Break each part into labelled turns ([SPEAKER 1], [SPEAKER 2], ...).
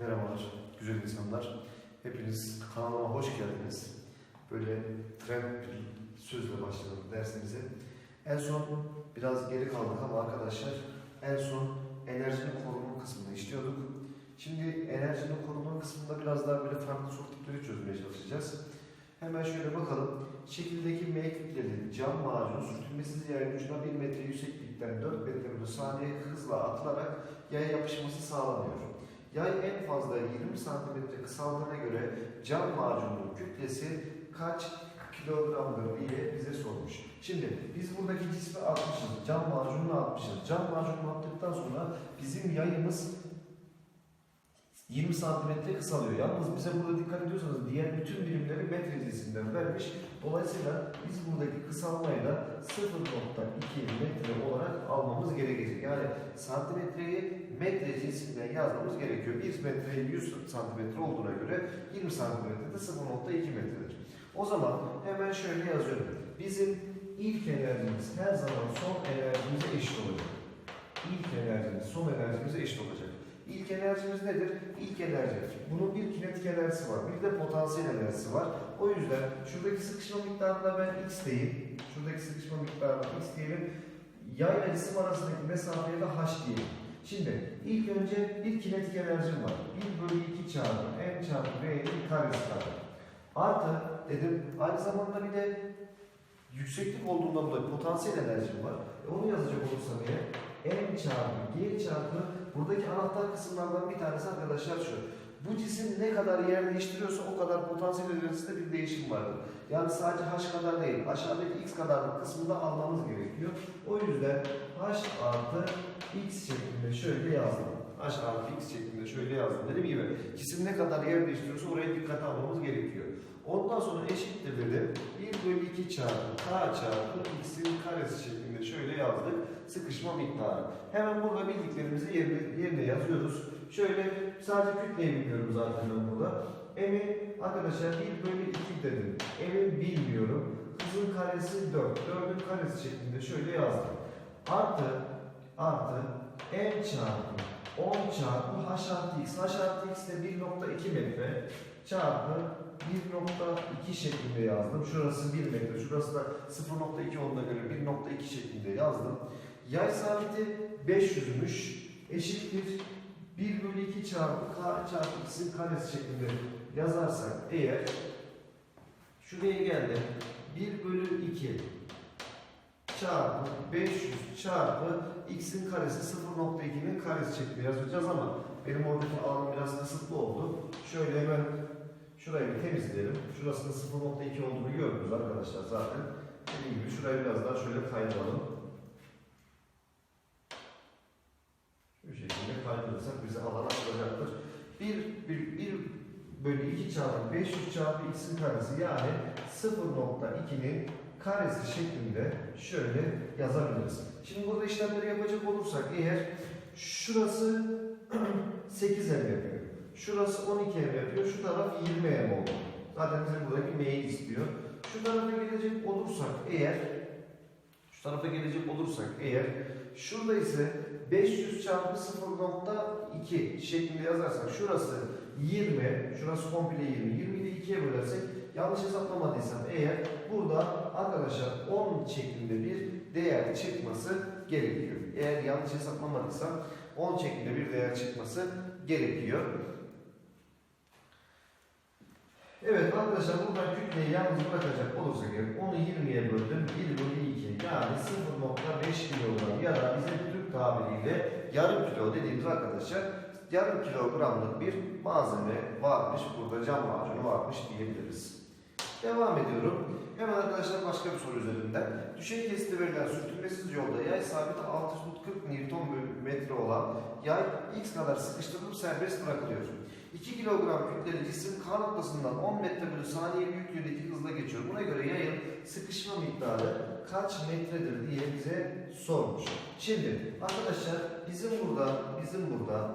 [SPEAKER 1] Merhabalar, güzel insanlar. Hepiniz kanalıma hoş geldiniz. Böyle trend bir sözle başlayalım dersimize. En son biraz geri kaldık ama arkadaşlar en son enerjinin korunma kısmını işliyorduk. Şimdi enerjinin korunma kısmında biraz daha böyle farklı soru tipleri çözmeye çalışacağız. Hemen şöyle bakalım. Şekildeki M cam macun sürtünmesiz yayın ucuna 1 metre yükseklikten 4 metre bölü saniye hızla atılarak yaya yapışması sağlanıyor. Yay en fazla 20 cm kısaldığına göre cam macunun kütlesi kaç kilogramdır diye bize sormuş. Şimdi biz buradaki cismi atmışız, cam macununu atmışız. Cam macununu attıktan sonra bizim yayımız 20 santimetre kısalıyor. Yalnız bize burada dikkat ediyorsanız diğer bütün birimleri metre cinsinden vermiş. Dolayısıyla biz buradaki kısalmayı da 0.2 metre olarak almamız gerekecek. Yani santimetreyi metre cinsinden yazmamız gerekiyor. 1 metre 100 santimetre olduğuna göre 20 santimetre de 0.2 metredir. O zaman hemen şöyle yazıyorum. Bizim ilk enerjimiz her zaman son enerjimize eşit olacak. İlk enerjimiz son enerjimize eşit olacak. İlk enerjimiz nedir? İlk enerji. Bunun bir kinetik enerjisi var, bir de potansiyel enerjisi var. O yüzden şuradaki sıkışma miktarına ben x diyeyim. Şuradaki sıkışma miktarına x diyelim. Yay ve cisim arasındaki mesafeye de h diyelim. Şimdi ilk önce bir kinetik enerjim var. 1 bölü 2 çarpı m çarpı v'nin karesi kadar. Artı dedim aynı zamanda bir de yükseklik olduğundan dolayı potansiyel enerjim var. E onu yazacak olursam eğer m çarpı g çarpı buradaki anahtar kısımlardan bir tanesi arkadaşlar şu. Bu cisim ne kadar yer değiştiriyorsa o kadar potansiyel enerjisinde bir değişim vardır. Yani sadece h kadar değil, aşağıdaki x kadarlık kısmında almamız gerekiyor. O yüzden h artı x şeklinde şöyle yazdım. h artı x şeklinde şöyle yazdım. Dediğim gibi cisim ne kadar yer değiştiriyorsa oraya dikkate almamız gerekiyor. Ondan sonra eşittir dedim. 1 bölü 2 çarpı k çarpı x'in karesi şeklinde şöyle yazdık. Sıkışma miktarı. Hemen burada bildiklerimizi yerine, yerine yazıyoruz. Şöyle sadece kütleyi bilmiyorum zaten ben burada. M'i arkadaşlar 1 bölü 2 dedim. M'i bilmiyorum. Hızın karesi 4. 4'ün karesi şeklinde şöyle yazdım. Artı artı m çarpı 10 çarpı h artı x. h artı x de 1.2 metre çarpı 1.2 şeklinde yazdım. Şurası 1 metre, şurası da 0.2 olduğuna göre 1.2 şeklinde yazdım. Yay sabiti 500'müş. Eşittir 1 bölü 2 çarpı k çarpı x'in karesi şeklinde yazarsak eğer şuraya geldi 1 bölü 2 çarpı 500 çarpı x'in karesi 0.2'nin karesi şeklinde yazacağız ama benim oradaki alanım biraz kısıtlı oldu. Şöyle hemen şurayı bir temizleyelim. Şurasının 0.2 olduğunu gördünüz arkadaşlar zaten. Dediğim gibi şurayı biraz daha şöyle kaydıralım. Şu şekilde kaydırırsak bize alan açılacaktır. 1, 1, 1 bölü 2 çarpı 500 çarpı x'in karesi yani 0.2'nin karesi şeklinde şöyle yazabiliriz. Şimdi burada işlemleri yapacak olursak eğer şurası 8 m yapıyor. Şurası 12 m yapıyor. Şu taraf 20 m oldu. Zaten bizim buradaki m'yi istiyor. Şu tarafa gelecek olursak eğer şu tarafa gelecek olursak eğer şurada ise 500 çarpı 0.2 şeklinde yazarsak şurası 20, şurası komple 20. 20'yi de 2'ye bölersek yanlış hesaplamadıysam eğer burada arkadaşlar 10 şeklinde bir değer çıkması gerekiyor. Eğer yanlış hesaplamadıysam 10 şeklinde bir değer çıkması gerekiyor. Evet arkadaşlar buradan kütleyi yalnız bırakacak olursak onu 20'ye böldüm 1 bölü 2 yani 0.5 kilogram ya da bize Türk tabiriyle yarım kilo dediğimiz arkadaşlar yarım kilogramlık bir malzeme varmış. Burada cam macunu varmış diyebiliriz. Devam ediyorum. Hemen arkadaşlar başka bir soru üzerinden. Düşey kesiti verilen sürtünmesiz yolda yay sabiti 640 Newton bölü metre olan yay x kadar sıkıştırılıp serbest bırakılıyor. 2 kilogram kütleli cisim K noktasından 10 metre bölü saniye büyüklüğündeki hızla geçiyor. Buna göre yayın sıkışma miktarı kaç metredir diye bize sormuş. Şimdi arkadaşlar bizim burada bizim burada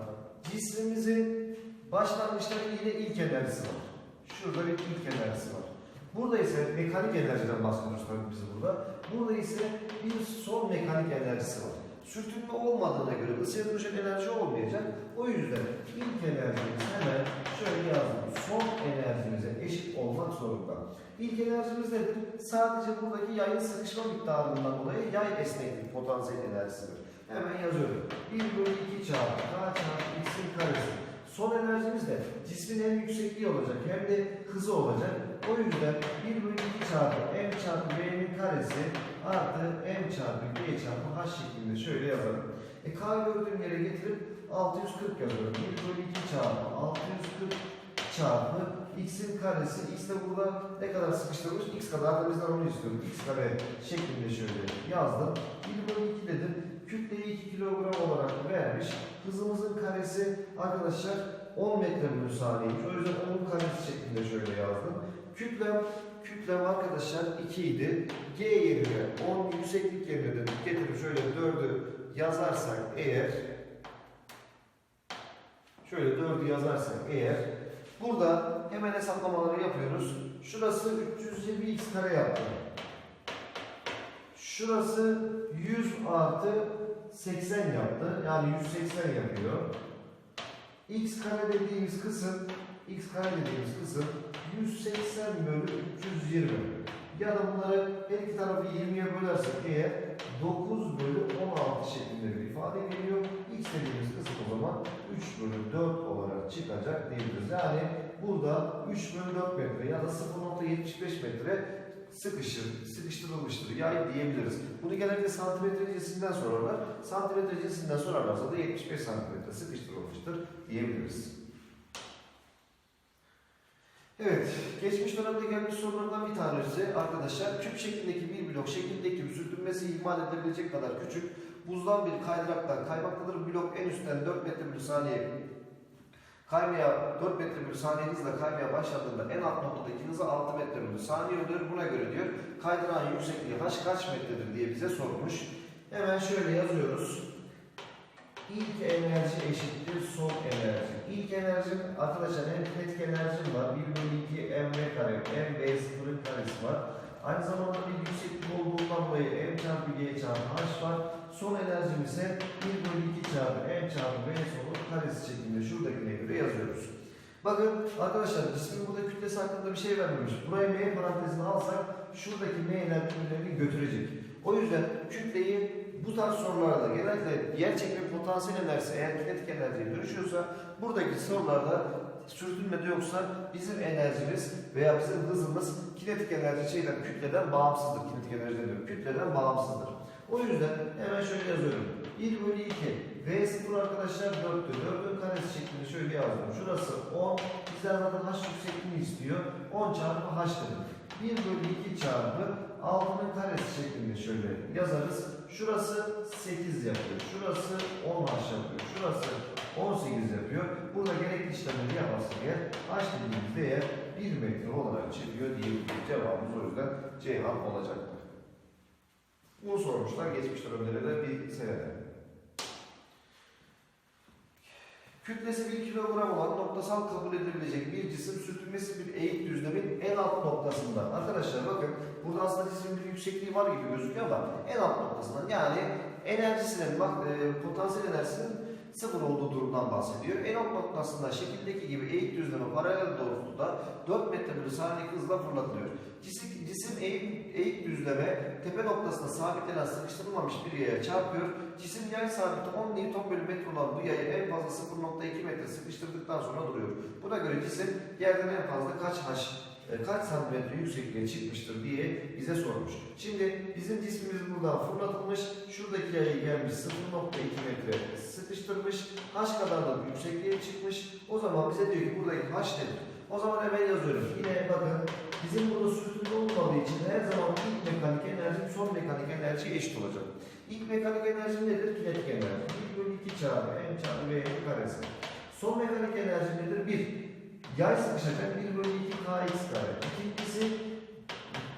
[SPEAKER 1] cismimizin başlangıçta yine ilk enerjisi var. Şurada bir ilk enerjisi var. Burada ise mekanik enerjiden bahsediyoruz tabii biz burada. Burada ise bir son mekanik enerjisi var. Sürtünme olmadığına göre ısıya dönüşen enerji olmayacak. O yüzden ilk enerjimiz hemen şöyle yazdım. Son enerjimize eşit olmak zorunda. İlk enerjimiz nedir? Sadece buradaki yayın sıkışma miktarından dolayı yay esneklik potansiyel enerjisidir. Hemen yazıyorum. 1 bölü 2 çarpı k çarpı x'in karesi. Son enerjimiz de cismin hem yüksekliği olacak hem de hızı olacak. O yüzden 1 bölü 2 çarpı m çarpı b'nin karesi artı m çarpı b çarpı h şeklinde şöyle yazarım. E k gördüğüm yere getirip 640 yazıyorum. 1 bölü 2 çarpı 640 çarpı x'in karesi. x de burada ne kadar sıkıştırılmış? x kadar da bizden onu istiyoruz. x kare şeklinde şöyle yazdım. 1 bölü 2 dedim. Kütleyi 2 kilogram olarak vermiş. Hızımızın karesi arkadaşlar 10 metre bölü saniyeymiş. O yüzden onun karesi şeklinde şöyle yazdım. Kütlem, kütlem arkadaşlar 2 idi. G yerine 10 yükseklik yerine de getirip şöyle 4'ü yazarsak eğer şöyle 4'ü yazarsak eğer burada hemen hesaplamaları yapıyoruz. Şurası 320x kare yaptı. Şurası 100 artı 80 yaptı. Yani 180 yapıyor. X kare dediğimiz kısım X kare dediğimiz kısım 180 bölü 320. Ya da bunları her iki tarafı 20'ye bölersek eğer 9 bölü 16 şeklinde bir ifade çıkacak diyebiliriz. Yani burada 3 bölü 4 metre ya da 0.75 metre sıkışır, sıkıştırılmıştır yay diyebiliriz. Bunu genellikle santimetre cinsinden sorarlar. Santimetre cinsinden sorarlarsa da 75 santimetre sıkıştırılmıştır diyebiliriz. Evet, geçmiş dönemde gelmiş sorulardan bir tanesi arkadaşlar. Küp şeklindeki bir blok şeklindeki bir sürtünmesi ihmal edilebilecek kadar küçük. Buzdan bir kaydıraktan kaymaktadır. Blok en üstten 4 metre bölü saniye kaymaya 4 metre bölü saniye hızla kaymaya başladığında en alt noktadaki hızı 6 metre bölü saniye oluyor. Buna göre diyor kaydırağın yüksekliği h kaç metredir diye bize sormuş. Hemen şöyle yazıyoruz. İlk enerji eşittir son enerji. İlk enerjim arkadaşlar hem kinetik enerjim var. 1 bölü 2 mv kare, m v sıfırın karesi var. Aynı zamanda bir yükseklik olduğundan dolayı m çarpı g çarpı h var. Son enerjim ise 1 bölü 2 çarpı m çarpı v sonun karesi şeklinde şuradakine göre yazıyoruz. Bakın arkadaşlar cismin burada kütlesi hakkında bir şey vermemiş. Buraya m parantezini alsak şuradaki m'ler birbirlerini götürecek. O yüzden kütleyi bu tarz sorularda genellikle yer çekme potansiyel enerjisi eğer kinetik enerjiye dönüşüyorsa buradaki sorularda sürtünmede yoksa bizim enerjimiz veya bizim hızımız kinetik enerji şeyden kütleden bağımsızdır. Kinetik enerji demiyorum. Kütleden bağımsızdır. O yüzden hemen şöyle yazıyorum. 1 bölü 2 V0 arkadaşlar 4'tür. 4'ün karesi şeklinde şöyle yazdım. Şurası 10. Bizden zaten h yüksekliğini istiyor. 10 çarpı h dedim. 1 bölü 2 çarpı 6'nın karesi şeklinde şöyle yazarız. Şurası 8 yapıyor. Şurası 10 h yapıyor. Şurası 18 yapıyor. Burada gerekli işlemleri yaparsak eğer h dediğimiz değer 1 metre olarak çıkıyor diyebiliriz. Cevabımız o yüzden Ceyhan olacaktır. Bunu sormuşlar geçmiş dönemlere de bir senede. Kütlesi 1 kilogram olan noktasal kabul edilebilecek bir cisim sürtünmesi bir eğik düzlemin en alt noktasında. Arkadaşlar bakın burada aslında cismin bir yüksekliği var gibi gözüküyor ama en alt noktasından yani enerjisinin bak e, potansiyel enerjisinin sıfır olduğu durumdan bahsediyor. En alt noktasında şekildeki gibi eğik düzleme paralel doğrultuda 4 metre bölü saniye hızla fırlatılıyor. Cisim, cisim eğik, eğik düzleme tepe noktasında sabitlenen sıkıştırılmamış bir yaya çarpıyor. Cisim yay sabiti 10 Newton bölü metre olan bu yayı en fazla 0.2 metre sıkıştırdıktan sonra duruyor. Buna göre cisim yerden en fazla kaç h e, kaç santimetre yüksekliğe çıkmıştır diye bize sormuş. Şimdi bizim cismimiz buradan fırlatılmış. Şuradaki yayı gelmiş 0.2 metre sıkıştırmış. H kadar da yüksekliğe çıkmış. O zaman bize diyor ki buradaki H nedir? O zaman hemen yazıyorum. Yine bakın bizim burada sürtünme olmadığı için her zaman ilk mekanik enerji son mekanik enerji eşit olacak. İlk mekanik enerji nedir? Kinetik enerji. 1 bölü 2 çarpı m çarpı v karesi. Son mekanik enerji nedir? 1. Yay sıkışacak 1 bölü 2 kx kare. İkincisi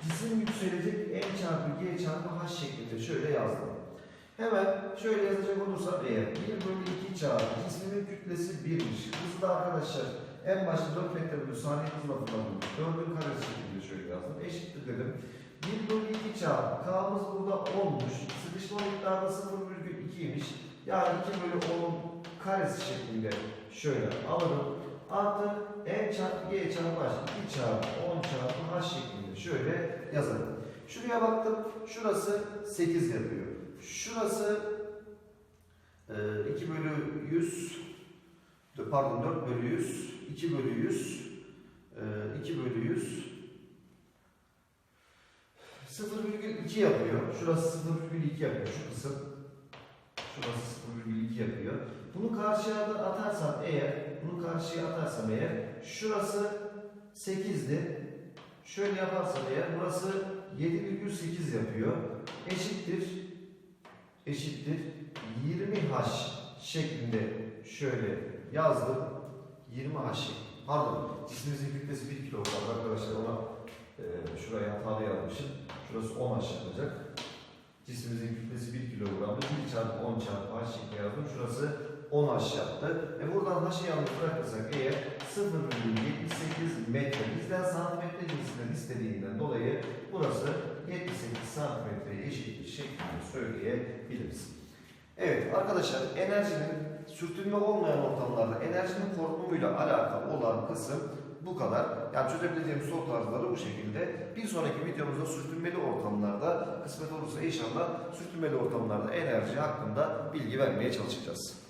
[SPEAKER 1] cisim yükselecek m çarpı g çarpı h şeklinde şöyle yazdım. Hemen şöyle yazacak olursam eğer 1 bölü 2 çarpı cismimin kütlesi 1'miş. Hızı da arkadaşlar en başta 4 metre bölü saniye hızla fırlatılmış. 4'ün karesi şeklinde şöyle yazdım. Eşittir dedim. 1 bölü 2 çarpı K'mız burada 10'muş. Sıkışma miktarı da 0,2'ymiş. Yani 2 bölü 10'un karesi şeklinde şöyle alırım. Artı n çarpı g çarpı h 2 çarpı 10 çarpı h şeklinde şöyle yazarım. Şuraya baktım. Şurası 8 yapıyor. Şurası e, 2 bölü 100 pardon 4 bölü 100 2 bölü 100 e, 2 bölü 100 0,2 yapıyor. Şurası 0,2 yapıyor şu kısım. Şurası 0,2 yapıyor. Bunu karşıya atarsam eğer, bunu karşıya atarsam eğer, şurası 8'di. Şöyle yaparsam eğer, burası 7,8 yapıyor. Eşittir, eşittir 20H şeklinde şöyle yazdım. 20H şeklinde. Pardon, cismimizin kütlesi 1 kilogram arkadaşlar ona e, şuraya hatalı yazmışım. Şurası 10 H yapacak. Cismimizin kütlesi 1 kilogramdı. 1 çarpı 10 çarpı H şeklinde yazdım. Şurası 10 H yaptı. E buradan H'ı yalnız bırakırsak eğer 0,78 metre bizden santimetre cinsinden istediğinden dolayı burası 78 santimetreye eşittir şeklinde söyleyebiliriz. Evet arkadaşlar enerjinin sürtünme olmayan ortamlarda enerjinin korunumuyla alakalı olan kısım bu kadar. Yani çözebileceğimiz soru tarzları bu şekilde. Bir sonraki videomuzda sürtünmeli ortamlarda kısmet olursa inşallah sürtünmeli ortamlarda enerji hakkında bilgi vermeye çalışacağız.